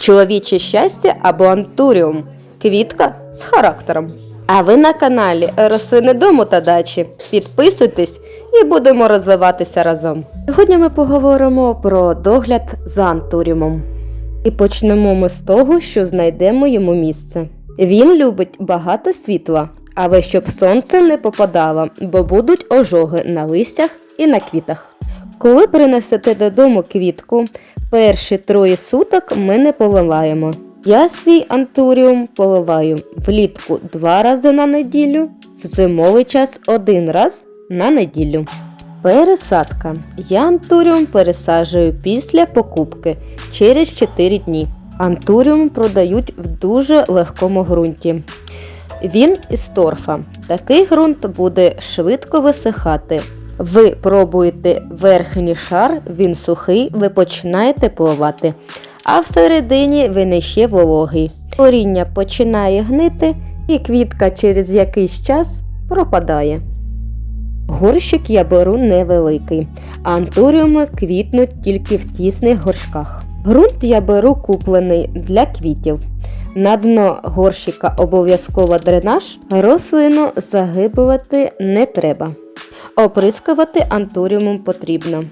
Чоловіче щастя або антуріум. Квітка з характером. А ви на каналі Рослини дому та дачі. Підписуйтесь і будемо розвиватися разом. Сьогодні ми поговоримо про догляд за антуріумом. І почнемо ми з того, що знайдемо йому місце. Він любить багато світла, але щоб сонце не попадало, бо будуть ожоги на листях і на квітах. Коли принесете додому квітку, перші троє суток ми не поливаємо. Я свій антуріум поливаю влітку два рази на неділю, в зимовий час один раз на неділю. Пересадка. Я антуріум пересаджую після покупки через 4 дні. Антуріум продають в дуже легкому ґрунті. Він із торфа. Такий ґрунт буде швидко висихати. Ви пробуєте верхній шар, він сухий, ви починаєте поливати, а всередині він іще вологий. Коріння починає гнити, і квітка через якийсь час пропадає. Горщик я беру невеликий, антуріуми квітнуть тільки в тісних горшках. Грунт я беру куплений для квітів. На дно горщика обов'язково дренаж, рослину загибувати не треба. Оприскувати антуріумом потрібно.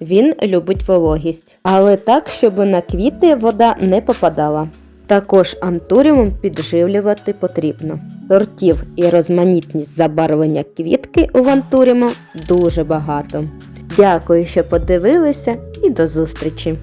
Він любить вологість, але так, щоб на квіти вода не попадала. Також антуріумом підживлювати потрібно. Сортів і розманітність забарвлення квітки у антуріуму дуже багато. Дякую, що подивилися і до зустрічі!